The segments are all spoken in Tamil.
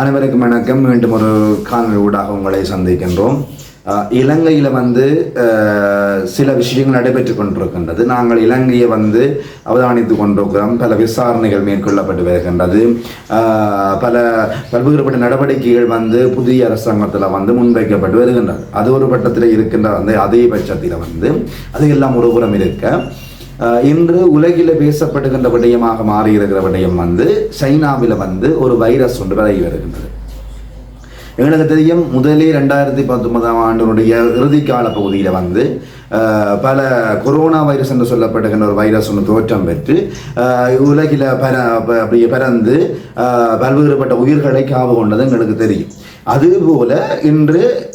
அனைவருக்கும் வணக்கம். மீண்டும் ஒரு காணொலி ஊடாக உங்களை சந்திக்கின்றோம். இலங்கையில் வந்து சில விஷயங்கள் நடைபெற்று கொண்டிருக்கின்றது. நாங்கள் இலங்கையை வந்து அவதானித்து கொண்டிருக்கிறோம். பல விசாரணைகள் மேற்கொள்ளப்பட்டு வருகின்றது. பல பல்வேறுபட்ட நடவடிக்கைகள் வந்து புதிய அரசாங்கத்தில் வந்து முன்வைக்கப்பட்டு வருகின்றது. அது ஒரு பட்டத்தில் இருக்கின்ற அந்த அதே பட்சத்தில் வந்து அது எல்லாம் ஒருபுறம் இருக்க இன்று உலகில் பேசப்படுகின்ற விடயமாக மாறி இருக்கிற விடயம் வந்து சைனாவில் வந்து ஒரு வைரஸ் ஒன்று பரவி வருகின்றது. எங்களுக்கு தெரியும் முதலே ரெண்டாயிரத்தி பத்தொன்பதாம் ஆண்டினுடைய இறுதிக்கால பகுதியில் வந்து பல கொரோனா வைரஸ் என்று சொல்லப்படுகின்ற ஒரு வைரஸ் ஒன்று தோற்றம் பெற்று உலகில் பர ப- அப்படியே பறந்து பல்வேறுபட்ட உயிர்களை காவு கொண்டது எங்களுக்கு தெரியும். அதுபோல இன்று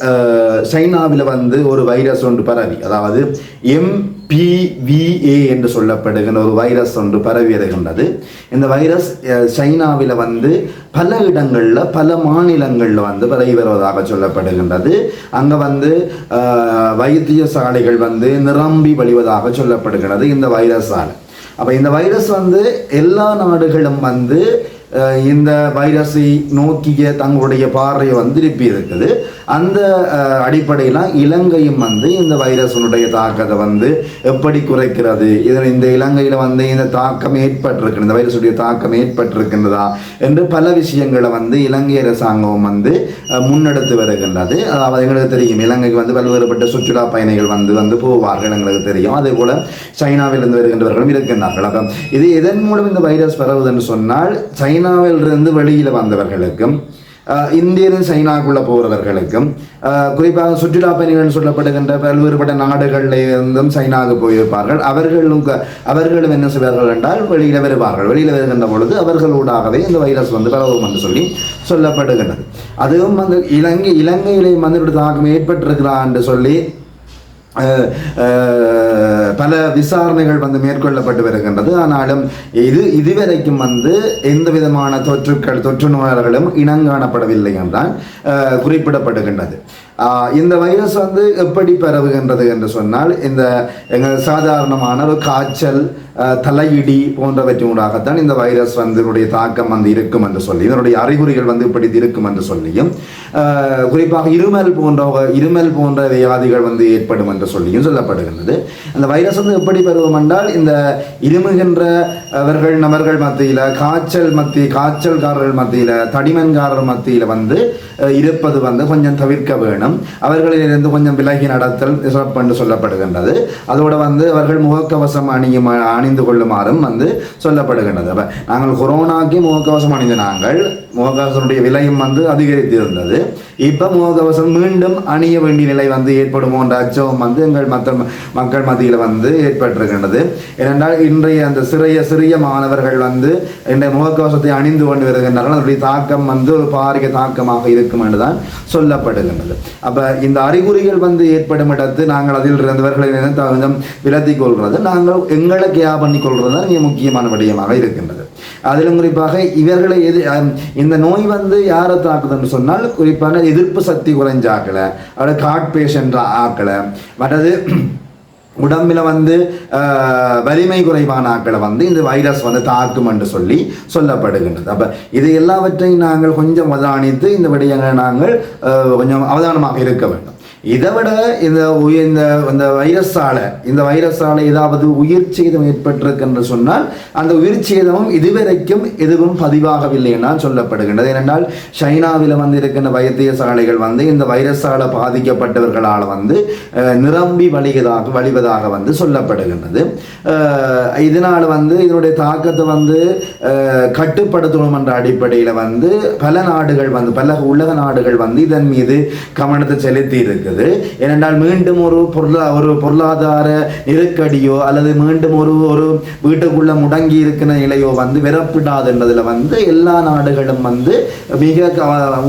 சைனாவில் வந்து ஒரு வைரஸ் ஒன்று பரவி அதாவது எம் பிவிஏ என்று சொல்லப்படுகிற ஒரு வைரஸ் ஒன்று பரவி வருகின்றது இந்த வைரஸ் சைனாவில் வந்து பல இடங்களில் பல மாநிலங்களில் வந்து பரவி வருவதாக சொல்லப்படுகின்றது. அங்கே வந்து வைத்தியசாலைகள் வந்து நிரம்பி வழிவதாக சொல்லப்படுகிறது இந்த வைரஸால் அப்போ இந்த வைரஸ் வந்து எல்லா நாடுகளும் வந்து இந்த வைரஸை நோக்கிய தங்களுடைய பார்வையை வந்து திருப்பி இருக்குது அந்த அடிப்படையில் இலங்கையும் வந்து இந்த வைரஸினுடைய தாக்கத்தை வந்து எப்படி குறைக்கிறது? இதில் இந்த இலங்கையில் வந்து இந்த தாக்கம் ஏற்பட்டிருக்கு இந்த வைரஸுடைய தாக்கம் ஏற்பட்டிருக்கின்றதா? என்று பல விஷயங்களை வந்து இலங்கை அரசாங்கம் வந்து முன்னெடுத்து வருகின்றது. அதாவது எங்களுக்கு தெரியும் இலங்கைக்கு வந்து பல்வேறுபட்ட சுற்றுலா பயணிகள் வந்து வந்து போவார்கள் எங்களுக்கு தெரியும். அதே போல் சைனாவிலிருந்து வருகின்றவர்களும் இருக்கின்றார்கள். அப்போ இது எதன் மூலம் இந்த வைரஸ் பரவுதுன்னு சொன்னால் சைனா சைனாவிலிருந்து வெளியில் வந்தவர்களுக்கும் அஹ், இந்தியிலிருந்து போகிறவர்களுக்கும் குறிப்பாக சுற்றுலா பயணிகள் சொல்லப்படுகின்ற பல்வேறுபட்ட நாடுகளில் இருந்தும் சைனாவுக்கு போயிருப்பார்கள். அவர்களும் க- அவர்களும் என்ன செய்வார்கள் என்றால் வெளியில் வருவார்கள். வெளியில் வருகின்ற பொழுது அவர்களூடாகவே இந்த வைரஸ் வந்து பரவும் என்று சொல்லி சொல்லப்படுகின்றது. அதுவும் வந்து இலங்கை இலங்கையிலேயும் வந்து தாக்கம் ஏற்பட்டிருக்கிறா என்று சொல்லி பல விசாரணைகள் வந்து மேற்கொள்ளப்பட்டு வருகின்றது ஆனாலும் இது இதுவரைக்கும் வந்து எந்த விதமான தொற்றுக்கள் தொற்று நோயாளர்களும் இனங்காணப்படவில்லை என்றால் குறிப்பிடப்படுகின்றது இந்த வைரஸ் வந்து எப்படி பரவுகின்றது என்று சொன்னால் இந்த எங்கள் சாதாரணமான ஒரு காய்ச்சல் தலையிடி தலையிடி போன்றவற்றினூடாகத்தான் இந்த வைரஸ் வந்து இதனுடைய தாக்கம் வந்து இருக்கும் என்று சொல்லி இதனுடைய அறிகுறிகள் வந்து இப்படி இருக்கும் என்று சொல்லியும் குறிப்பாக இருமல் போன்ற இருமல் போன்ற வியாதிகள் வந்து ஏற்படும் என்று சொல்லியும் சொல்லப்படுகின்றது. அந்த வைரஸ் வந்து எப்படி பருவம் என்றால் இந்த இருமுகின்ற அவர்கள் நபர்கள் மத்தியில் காய்ச்சல் மத்திய காய்ச்சல்காரர்கள் மத்தியில் தடிமன்காரர் மத்தியில் வந்து இருப்பது வந்து கொஞ்சம் தவிர்க்க வேணும். அவர்களிலிருந்து கொஞ்சம் விலகி நடத்தல் சிறப்பு என்று சொல்லப்படுகின்றது. அதோடு வந்து அவர்கள் முகக்கவசம் அணியும் அணிந்து கொள்ளுமாறும் வந்து சொல்லப்படுகின்றது. அப்போ நாங்கள் கொரோனாக்கு முகக்கவசம் அணிந்த நாங்கள் முகக்கவசனுடைய விலையும் வந்து அதிகரித்து இருந்தது இப்போ முகக்கவசம் மீண்டும் அணிய வேண்டிய நிலை வந்து ஏற்படுமோ என்ற அச்சம் வந்து எங்கள் மற்ற மக்கள் மத்தியில் வந்து ஏற்பட்டிருக்கின்றது. ஏனென்றால் இன்றைய அந்த சிறிய சிறிய மாணவர்கள் வந்து இன்றைய முகக்கவசத்தை அணிந்து கொண்டு வருகின்றார்கள். அதனுடைய தாக்கம் வந்து ஒரு பாரிய தாக்கமாக இருக்கும் என்றுதான் சொல்லப்படுகின்றது. அப்போ இந்த அறிகுறிகள் வந்து ஏற்படும் இடத்து நாங்கள் அதில் இருந்தவர்களை தகுந்த விலத்தி கொள்வது நாங்கள் எங்களை கேர் பண்ணி கொள்வது தான் மிக முக்கியமான விடயமாக இருக்கின்றது. அதிலும் குறிப்பாக இவர்களை எது இந்த நோய் வந்து யாரை தாக்குதுன்னு சொன்னால் குறிப்பாக எதிர்ப்பு சக்தி குறைஞ்ச ஆக்கலை அவரை காட் பேஷண்ட் ஆக்கலை மற்றது உடம்பில் வந்து வலிமை குறைவான ஆக்களை வந்து இந்த வைரஸ் வந்து தாக்கும் என்று சொல்லி சொல்லப்படுகின்றது. அப்போ இது எல்லாவற்றையும் நாங்கள் கொஞ்சம் அவதானித்து இந்த விடயங்களை நாங்கள் கொஞ்சம் அவதானமாக இருக்க வேண்டும். இதை விட இந்த உயிர் இந்த இந்த வைரஸால இந்த வைரஸால ஏதாவது உயிர் சேதம் ஏற்பட்டிருக்கு என்று சொன்னால் அந்த உயிர் சேதமும் இதுவரைக்கும் எதுவும் பதிவாகவில்லை என்றால் சொல்லப்படுகின்றது. ஏனென்றால் சைனாவில் வந்து இருக்கின்ற வைத்தியசாலைகள் வந்து இந்த வைரஸால பாதிக்கப்பட்டவர்களால் வந்து நிரம்பி வழிவதாக வழிவதாக வந்து சொல்லப்படுகின்றது. இதனால் வந்து இதனுடைய தாக்கத்தை வந்து கட்டுப்படுத்தணும் என்ற அடிப்படையில் வந்து பல நாடுகள் வந்து பல உலக நாடுகள் வந்து இதன் மீது கவனத்தை செலுத்தி இருக்குது ஏனென்றால் மீண்டும் ஒரு பொருளா ஒரு பொருளாதார நெருக்கடியோ அல்லது மீண்டும் ஒரு ஒரு வீட்டுக்குள்ள முடங்கி இருக்கிற நிலையோ வந்து விரப்பிடாது வந்து எல்லா நாடுகளும் வந்து மிக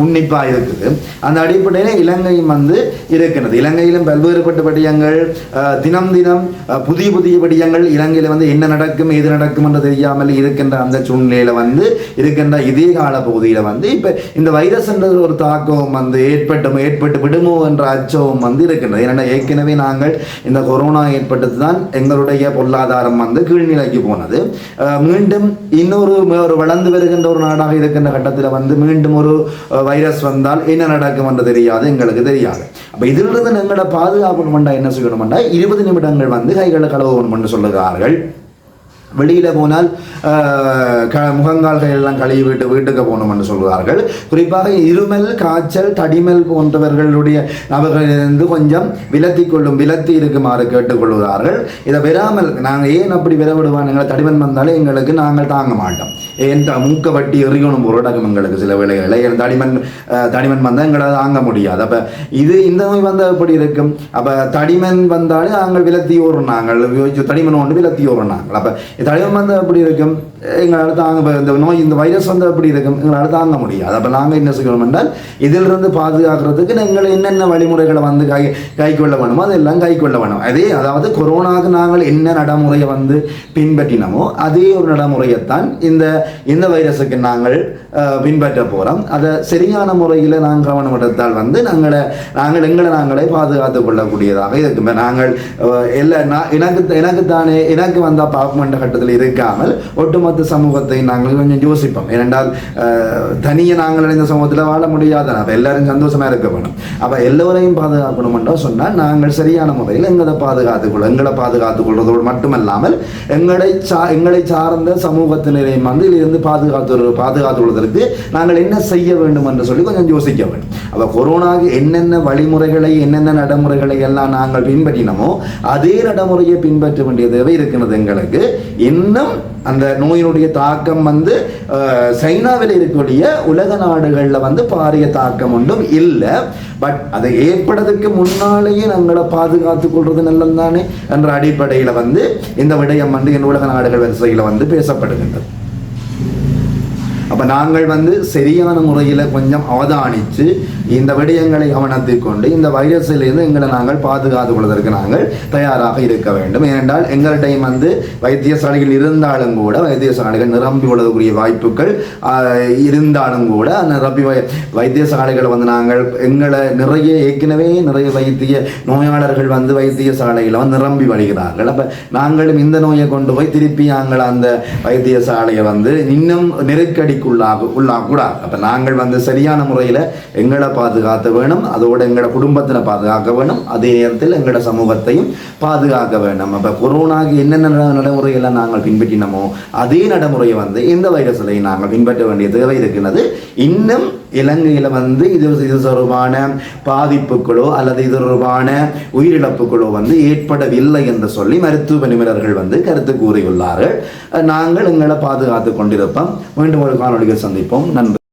உன்னிப்பாக இருக்குது. அந்த அடிப்படையில் இலங்கையும் வந்து இருக்கிறது. இலங்கையிலும் பல்வேறுபட்ட படியங்கள் தினம் தினம் புதிய புதிய படியங்கள் இலங்கையில் வந்து என்ன நடக்கும் எது நடக்கும் என்று தெரியாமல் இருக்கின்ற அந்த சூழ்நிலையில் வந்து இருக்கின்ற இதே கால பகுதியில் வந்து இப்போ இந்த வைரஸ் என்ற ஒரு தாக்கம் வந்து ஏற்பட்டு ஏற்பட்டு விடுமோ என்ற அச்சம் அச்சவும் வந்து இருக்கின்றது ஏன்னா ஏற்கனவே நாங்கள் இந்த கொரோனா ஏற்பட்டது தான் எங்களுடைய பொருளாதாரம் வந்து கீழ்நிலைக்கு போனது. மீண்டும் இன்னொரு ஒரு வளர்ந்து வருகின்ற ஒரு நாடாக இருக்கின்ற கட்டத்தில் வந்து மீண்டும் ஒரு வைரஸ் வந்தால் என்ன நடக்கும் என்று தெரியாது எங்களுக்கு தெரியாது. அப்போ இதிலிருந்து எங்களை பாதுகாக்கணும்டா என்ன செய்யணும்டா இருபது நிமிடங்கள் வந்து கைகளை கழுவணும் என்று சொல்லுகிறார்கள். வெளியில போனால் க முகங்கால்கள் எல்லாம் கழுவி விட்டு வீட்டுக்கு போகணும் என்று சொல்கிறார்கள் குறிப்பாக இருமல் காய்ச்சல் தடிமல் போன்றவர்களுடைய நபர்களிலிருந்து கொஞ்சம் விலத்தி கொள்ளும் விலத்தி இருக்குமாறு கேட்டுக்கொள்கிறார்கள் இதை விடாமல் நாங்கள் ஏன் அப்படி விர எங்களை தடிமன் வந்தாலே எங்களுக்கு நாங்கள் தாங்க மாட்டோம். ஏன் த- மூக்க வட்டி எறியணும் பொருடகம் எங்களுக்கு சில விலைகளை ஏன் தடிமன் தடிமன் வந்தால் எங்களால் தாங்க முடியாது. அப்போ இது இந்த நோய் வந்தால் எப்படி இருக்கும்? அப்போ தடிமன் வந்தாலே நாங்கள் விலத்தி ஓடுறோம் நாங்கள். தடிமன் ஒன்று விலத்தி ஓடுறோம் நாங்கள். அப்போ தடிமன் வந்தால் எப்படி இருக்கும்? எங்களால் தாங்க இந்த நோய் இந்த வைரஸ் வந்தால் எப்படி இருக்கும்? எங்களால் தாங்க முடியாது. அப்போ நாங்கள் என்ன செய்யணும் என்றால் இதிலிருந்து பாதுகாக்கிறதுக்கு நீங்கள் என்னென்ன வழிமுறைகளை வந்து கை கை கொள்ள வேணுமோ அதெல்லாம் கை கொள்ள வேணும். அதே அதாவது கொரோனாவுக்கு நாங்கள் என்ன நடைமுறையை வந்து பின்பற்றினோமோ அதே ஒரு நடைமுறையைத்தான் இந்த இந்த வைரஸுக்கு நாங்கள் பின்பற்ற போகிறோம் அதை சரியான முறையில் நாங்கள் கவனம் எடுத்தால் வந்து நாங்களை நாங்கள் எங்களை நாங்களே பாதுகாத்துக் கொள்ளக்கூடியதாக இதுக்கு நாங்கள் எல்லா நான் எனக்கு எனக்கு தானே எனக்கு வந்த பாப்மெண்ட் கட்டத்தில் இருக்காமல் ஒட்டுமொத்த சமூகத்தை நாங்கள் கொஞ்சம் யோசிப்போம். ஏனென்றால் தனியை நாங்கள் இந்த சமூகத்தில் வாழ முடியாது. அப்போ எல்லாரும் சந்தோஷமாக இருக்க வேணும். அப்போ எல்லோரையும் பாதுகாக்கணும்ன்றா சொன்னால் நாங்கள் சரியான முறையில் எங்களை பாதுகாத்துக் கொள்ள எங்களை பாதுகாத்துக் கொள்வதோடு மட்டுமல்லாமல் எங்களை சா எங்களை சார்ந்த சமூகத்தினரையும் வந்து இதிலிருந்து பாதுகாத்து பாதுகாத்துக் கொள்வதற்கு நாங்கள் என்ன செய்ய வேண்டும் என்று சொல்லி கொஞ்சம் யோசிக்க வேண்டும். அப்போ கொரோனாவுக்கு என்னென்ன வழிமுறைகளை என்னென்ன நடைமுறைகளை எல்லாம் நாங்கள் பின்பற்றினோமோ அதே நடைமுறையை பின்பற்ற வேண்டிய தேவை இருக்கிறது எங்களுக்கு. இன்னும் அந்த நோயினுடைய தாக்கம் வந்து சைனாவில் இருக்கக்கூடிய உலக நாடுகளில் வந்து பாரிய தாக்கம் ஒன்றும் இல்லை. பட் அதை ஏற்படுறதுக்கு முன்னாலேயே நாங்களை பாதுகாத்து கொள்வது நல்லது தானே என்ற அடிப்படையில் வந்து இந்த விடயம் வந்து என் உலக நாடுகள் வரிசையில் வந்து பேசப்படுகின்றது. அப்போ நாங்கள் வந்து சரியான முறையில் கொஞ்சம் அவதானித்து இந்த விடயங்களை கவனத்தில் கொண்டு இந்த வைரஸிலிருந்து எங்களை நாங்கள் பாதுகாத்து கொள்வதற்கு நாங்கள் தயாராக இருக்க வேண்டும். ஏனென்றால் எங்கள்டையும் வந்து வைத்தியசாலைகள் இருந்தாலும் கூட வைத்தியசாலைகள் நிரம்பி கொள்ளக்கூடிய வாய்ப்புகள் இருந்தாலும் கூட அந்த நிரம்பி வை வைத்தியசாலைகளை வந்து நாங்கள் எங்களை நிறைய ஏற்கனவே நிறைய வைத்திய நோயாளர்கள் வந்து வைத்தியசாலையில் வந்து நிரம்பி வருகிறார்கள். அப்போ நாங்களும் இந்த நோயை கொண்டு போய் திருப்பி நாங்கள் அந்த வைத்தியசாலையை வந்து இன்னும் நெருக்கடி நெருக்கடிக்குள்ளாக உள்ளாகக்கூடாது அப்போ நாங்கள் வந்து சரியான முறையில் எங்களை பாதுகாத்த வேணும். அதோடு எங்களோட குடும்பத்தினை பாதுகாக்க வேணும். அதே நேரத்தில் எங்களோட சமூகத்தையும் பாதுகாக்க வேணும். அப்போ கொரோனாக்கு என்னென்ன நடைமுறையெல்லாம் நடைமுறைகளை நாங்கள் பின்பற்றினோமோ அதே நடைமுறையை வந்து இந்த வைரஸிலையும் நாங்கள் பின்பற்ற வேண்டிய தேவை இருக்கிறது இன்னும் இலங்கையில் வந்து இது இது தொடர்பான பாதிப்புகளோ அல்லது இது தொடர்பான உயிரிழப்புகளோ வந்து ஏற்படவில்லை என்று சொல்லி மருத்துவ நிபுணர்கள் வந்து கருத்து கூறியுள்ளார்கள். நாங்கள் எங்களை பாதுகாத்து கொண்டிருப்போம். மீண்டும் ஒரு காணொலியில் சந்திப்போம். நன்றி.